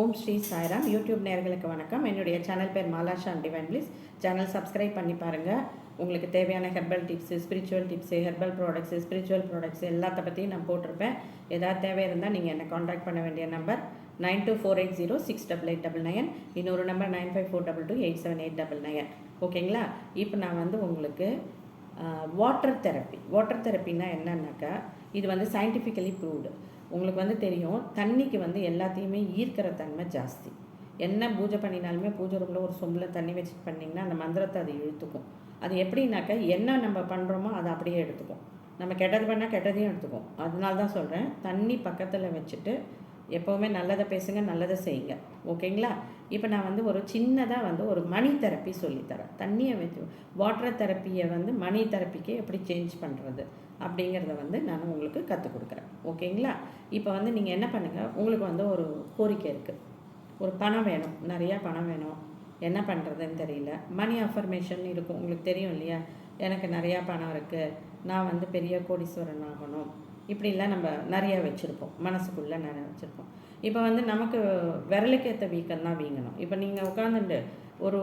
ஓம் Sri Sairam. YouTube நேர்களுக்கு வணக்கம். என்னுடைய சேனல் பேர் Malasha and divine please. Channel subscribe பண்ணி பாருங்கள் உங்களுக்கு தேவையான herbal tips spiritual tips herbal products spiritual products எல்லாத்த பற்றியும் நான் போட்டிருப்பேன். ஏதாவது தேவை இருந்தால் நீங்கள் என்னை காண்டாக்ட் பண்ண வேண்டிய number nine two four eight zero six double eight double nine. இன்னொரு number nine five four double two eight seven eight double nine. ஓகேங்களா? இப்போ நான் வந்து உங்களுக்கு வாட்டர் தெரப்பி வாட்டர் தெரப்பின்னா என்னன்னாக்கா இது வந்து சயின்டிஃபிக்கலி ப்ரூவ்டு உங்களுக்கு வந்து தெரியும் தண்ணிக்கு வந்து எல்லாத்தையுமே ஈர்க்கிற தன்மை ஜாஸ்தி. என்ன பூஜை பண்ணினாலுமே பூஜை ரூமில் ஒரு சொம்பில் தண்ணி வச்சு பண்ணிங்கன்னா அந்த மந்திரத்தை அது இழுத்துக்கும். அது எப்படின்னாக்கா என்ன நம்ம பண்ணுறோமோ அதை அப்படியே எடுத்துக்கும். நம்ம கெட்டது பண்ணால் கெட்டதையும் எடுத்துக்கும். அதனால தான் சொல்கிறேன் தண்ணி பக்கத்தில் வச்சுட்டு எப்போவுமே நல்லதை பேசுங்க நல்லதை செய்யுங்க. ஓகேங்களா? இப்போ நான் வந்து ஒரு சின்னதாக வந்து ஒரு மணி தெரப்பி சொல்லித்தரேன். தண்ணியை வச்சு வாட்டர் தெரப்பியை வந்து மணி தெரப்பிக்கு எப்படி சேஞ்ச் பண்ணுறது அப்படிங்கிறத வந்து நான் உங்களுக்கு கற்றுக் கொடுக்குறேன். ஓகேங்களா? இப்போ வந்து நீங்கள் என்ன பண்ணுங்கள் உங்களுக்கு வந்து ஒரு கோரிக்கை இருக்குது ஒரு பணம் வேணும். நிறையா பணம் வேணும். என்ன பண்ணுறதுன்னு தெரியல. மணி அஃபர்மேஷன் இருக்கும் உங்களுக்கு தெரியும் இல்லையா? எனக்கு நிறையா பணம் இருக்குது நான் வந்து பெரிய கோடீஸ்வரன் ஆகணும். இப்படிலாம் நம்ம நிறையா வச்சுருப்போம். மனசுக்குள்ளே நிறைய வச்சுருப்போம். இப்போ வந்து நமக்கு விரலுக்கு ஏற்ற வீக்கம் தான் வீங்கணும். இப்போ நீங்கள் உட்காந்துட்டு ஒரு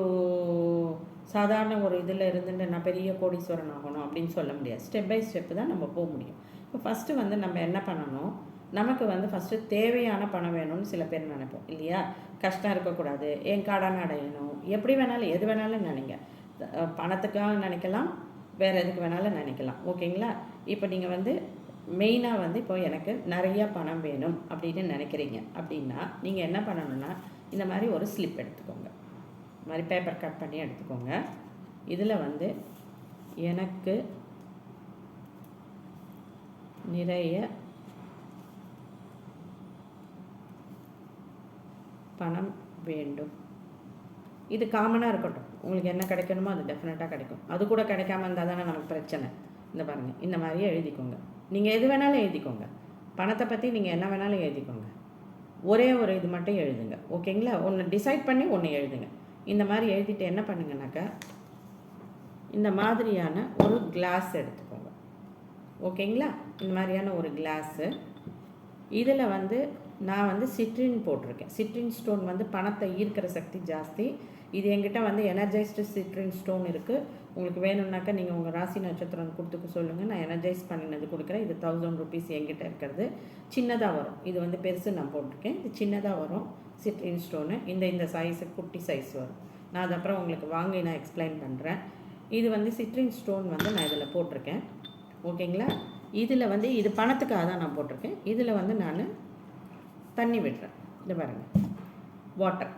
சாதாரண ஒரு இதில் இருந்துட்டு நான் பெரிய கோடீஸ்வரன் ஆகணும் அப்படின்னு சொல்ல முடியாது. ஸ்டெப் பை ஸ்டெப்பு தான் நம்ம போக முடியும். இப்போ ஃபஸ்ட்டு வந்து நம்ம என்ன பண்ணணும்? நமக்கு வந்து ஃபஸ்ட்டு தேவையான பணம் வேணும்னு சில பேர் நினைப்போம். இல்லையா? கஷ்டம் இருக்கக்கூடாது. என் கடன் அடையணும்? எப்படி வேணாலும் எது வேணாலும் நினைங்க. பணத்துக்காக நினைக்கலாம். வேறு எதுக்கு வேணாலும் நினைக்கலாம். ஓகேங்களா? இப்போ நீங்கள் வந்து மெயினாக வந்து இப்போ எனக்கு நிறையா பணம் வேணும் அப்படின்னு நினைக்கிறீங்க அப்படின்னா நீங்கள் என்ன பண்ணணும்னா இந்த மாதிரி ஒரு ஸ்லிப் எடுத்துக்கோங்க. இந்த மாதிரி பேப்பர் கட் பண்ணி எடுத்துக்கோங்க. இதில் வந்து எனக்கு நிறைய பணம் வேண்டும். இது காமனாக இருக்கட்டும். உங்களுக்கு என்ன கிடைக்கணுமோ அது டெஃபினட்டாக கிடைக்கும். அது கூட கிடைக்காம இருந்தால் தானே நமக்கு பிரச்சனை. இந்த பாருங்கள் இந்த மாதிரியே எழுதிக்கோங்க. நீங்கள் எது வேணாலும் எழுதிக்கோங்க. பணத்தை பற்றி நீங்கள் என்ன வேணாலும் எழுதிக்கோங்க. ஒரே ஒரு இது மட்டும் எழுதுங்க. ஓகேங்களா? ஒன்று டிசைட் பண்ணி ஒன்று எழுதுங்க. இந்த மாதிரி எழுதிட்டு என்ன பண்ணுங்கனாக்கா இந்த மாதிரியான ஒரு கிளாஸ் எடுத்துக்கோங்க. ஓகேங்களா? இந்த மாதிரியான ஒரு கிளாஸு இதில் வந்து நான் வந்து சிட்ரின் போட்டிருக்கேன். சிட்ரின் ஸ்டோன் வந்து பணத்தை ஈர்க்கிற சக்தி ஜாஸ்தி. இது என்கிட்ட வந்து எனர்ஜைஸ்டு சிட்ரின் ஸ்டோன் இருக்குது உங்களுக்கு வேணும்னாக்கா நீங்கள் உங்கள் ராசி நட்சத்திரம் கொடுத்துக்க சொல்லுங்கள் நான் எனர்ஜைஸ் பண்ணினது கொடுக்குறேன். இது தௌசண்ட் ருபீஸ் என்கிட்ட இருக்கிறது. சின்னதாக வரும். இது வந்து பெருசு நான் போட்டிருக்கேன். இது சின்னதாக வரும். சிட்ரின் ஸ்டோனு இந்த இந்த சைஸு குட்டி சைஸ் வரும். நான் அது அப்புறம் உங்களுக்கு வாங்கி நான் எக்ஸ்பிளைன் பண்ணுறேன் இது வந்து சிட்ரின் ஸ்டோன் வந்து நான் இதில் போட்டிருக்கேன். ஓகேங்களா? இதில் வந்து இது பணத்துக்காக தான் நான் போட்டிருக்கேன். இதில் வந்து நான் தண்ணி விடுறேன் இது பாருங்கள் வாட்டர்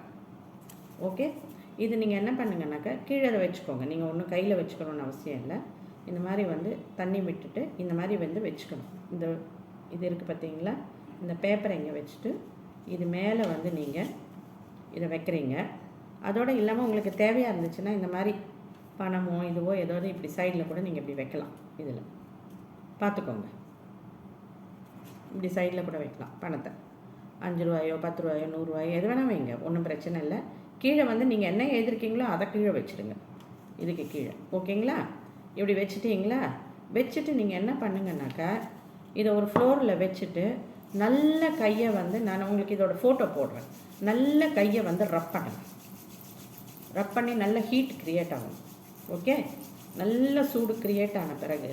ஓகே இது நீங்கள் என்ன பண்ணுங்கனாக்கா கீழே அதை வச்சுக்கோங்க. நீங்கள் ஒன்றும் கையில் வச்சுக்கணும்னு அவசியம் இல்லை. இந்த மாதிரி வந்து தண்ணி விட்டுட்டு இந்த மாதிரி வந்து வச்சுக்கணும். இந்த இது இருக்குது பார்த்தீங்களா இந்த பேப்பரை இங்கே வச்சுட்டு இது மேலே வந்து நீங்கள் இதை வைக்கிறீங்க. அதோடு இல்லாமல் உங்களுக்கு தேவையாக இருந்துச்சுன்னா இந்த மாதிரி பணமோ இதுவோ ஏதாவது இப்படி சைடில் கூட நீங்கள் இப்படி வைக்கலாம் இதில். பார்த்துக்கோங்க இப்படி சைடில் கூட வைக்கலாம் பணத்தை. அஞ்சு ரூபாயோ பத்து ரூபாயோ நூறுரூவாயோ எது வேணால் வைங்க. ஒன்றும் பிரச்சனை இல்லை. கீழே வந்து நீங்கள் என்ன எழுதிருக்கீங்களோ அதை கீழே வச்சுடுங்க. இதுக்கு கீழே. ஓகேங்களா? இப்படி வச்சுட்டீங்களா? வச்சுட்டு நீங்கள் என்ன பண்ணுங்கனாக்கா இதை ஒரு ஃப்ளோரில் வச்சுட்டு நல்ல கையை வந்து நான் உங்களுக்கு இதோட ஃபோட்டோ போடுறேன். நல்ல கையை வந்து ரப் பண்ணுங்க. ரப் பண்ணி நல்ல ஹீட் க்ரியேட் ஆகும். ஓகே? நல்ல சூடு க்ரியேட் ஆன பிறகு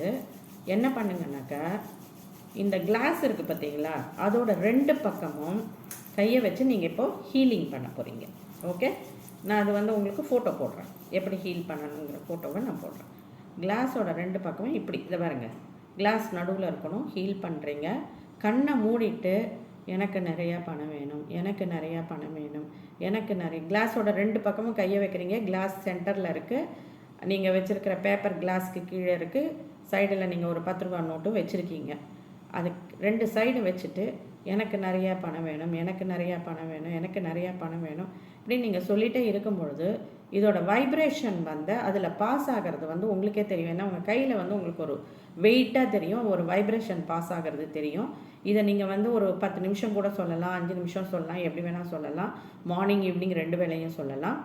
என்ன பண்ணுங்கனாக்கா இந்த கிளாஸ் இருக்குது பார்த்தீங்களா? அதோட ரெண்டு பக்கமும் கையை வச்சு நீங்கள் இப்போது ஹீலிங் பண்ண போகிறீங்க ஓகே நான் அது வந்து உங்களுக்கு ஃபோட்டோ போடுறேன். எப்படி ஹீல் பண்ணணுங்கிற ஃபோட்டோவை நான் போடுறேன். கிளாஸோட ரெண்டு பக்கமும் இப்படி. இதை பாருங்க. கிளாஸ் நடுவில் இருக்கணும். ஹீல் பண்ணுறீங்க கண்ணை மூடிட்டு எனக்கு நிறையா பணம் வேணும். எனக்கு நிறையா பணம் வேணும். எனக்கு நிறைய கிளாஸோட ரெண்டு பக்கமும் கையை வைக்கிறீங்க. கிளாஸ் சென்டரில் இருக்குது நீங்கள் வச்சுருக்கிற பேப்பர் கிளாஸ்க்கு கீழே இருக்குது சைடில் நீங்கள் ஒரு பத்து ரூபா நோட்டும் வச்சுருக்கீங்க. அதுக்கு ரெண்டு சைடு வச்சுட்டு எனக்கு நிறையா பணம் வேணும் எனக்கு நிறையா பணம் வேணும் எனக்கு நிறையா பணம் வேணும் இப்படின்னு நீங்கள் சொல்லிகிட்டே இருக்கும் பொழுது இதோட வைப்ரேஷன் வந்து அதில் பாஸ் ஆகிறது வந்து உங்களுக்கே தெரியும். ஏன்னா உங்கள் கையில் வந்து உங்களுக்கு ஒரு வெயிட்டாக தெரியும் ஒரு வைப்ரேஷன் பாஸ் ஆகிறது தெரியும். இதை நீங்கள் வந்து ஒரு பத்து நிமிஷம் கூட சொல்லலாம் அஞ்சு நிமிஷம் சொல்லலாம் எப்படி வேணால் சொல்லலாம். மார்னிங் ஈவினிங் ரெண்டு வேளையும் சொல்லலாம்.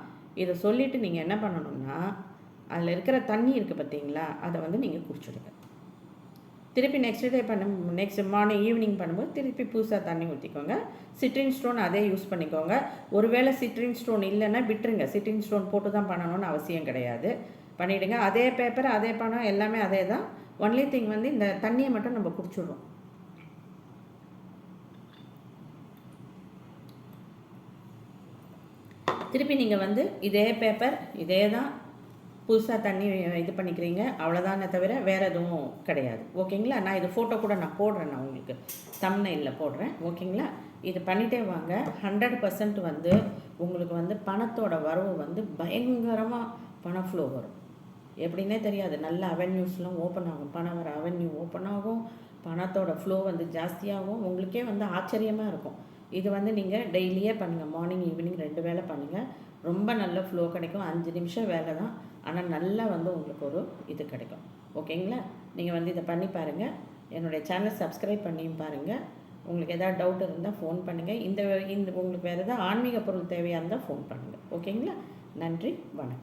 இதை சொல்லிவிட்டு நீங்கள் என்ன பண்ணணும்னா அதில் இருக்கிற தண்ணி இருக்குது பார்த்தீங்களா அதை வந்து நீங்கள் குடிச்சுடுங்க. திருப்பி நெக்ஸ்ட் டே பண்ண நெக்ஸ்ட் மார்னிங் ஈவினிங் பண்ணும்போது திருப்பி புதுசாக தண்ணி ஊற்றிக்கோங்க சிட்ரின் ஸ்டோன் அதே யூஸ் பண்ணிக்கோங்க. ஒருவேளை சிட்ரின் ஸ்டோன் இல்லைன்னா விட்டுருங்க. சிட்ரின் ஸ்டோன் போட்டு தான் பண்ணணும்னு அவசியம் கிடையாது. பண்ணிவிடுங்க அதே பேப்பர் அதே பணம் எல்லாமே அதே தான் ஒன்லி திங் வந்து இந்த தண்ணியை மட்டும் நம்ம குடிச்சிடுறோம். திருப்பி நீங்கள் வந்து இதே பேப்பர் இதே தான் புதுசாக தண்ணி இது பண்ணிக்கிறீங்க அவ்வளோதானே தவிர வேறு எதுவும் கிடையாது. ஓகேங்களா? நான் இது ஃபோட்டோ கூட நான் போடுறேன் நான் உங்களுக்கு தம்னையில் போடுறேன். ஓகேங்களா? இது பண்ணிட்டே வாங்க. ஹண்ட்ரட் பர்சன்ட் வந்து உங்களுக்கு வந்து பணத்தோட வரவு வந்து பயங்கரமாக பண ஃப்ளோ வரும். எப்படின்னே தெரியாது. நல்ல அவென்யூஸ்லாம் ஓப்பன் ஆகும். பணம் வர அவென்யூ ஓப்பன் ஆகும். பணத்தோட ஃப்ளோ வந்து ஜாஸ்தியாகும். உங்களுக்கே வந்து ஆச்சரியமாக இருக்கும். இது வந்து நீங்கள் டெய்லியே பண்ணுங்கள் மார்னிங் ஈவினிங் ரெண்டு வேளை பண்ணுங்கள் ரொம்ப நல்ல ஃப்ளோ கிடைக்கும். அஞ்சு நிமிஷம் வேலை தான். ஆனால் நல்லா வந்து உங்களுக்கு ஒரு இது கிடைக்கும். ஓகேங்களா? நீங்கள் வந்து இதை பண்ணி பாருங்கள் என்னுடைய சேனல் சப்ஸ்கிரைப் பண்ணியும் பாருங்கள் உங்களுக்கு எதாவது டவுட் இருந்தால் ஃபோன் பண்ணுங்கள் இந்த இந்த உங்களுக்கு வேறு எதாவது ஆன்மீக பொருள் தேவையாக இருந்தால் ஃபோன் பண்ணுங்கள் ஓகேங்களா? நன்றி. வணக்கம்.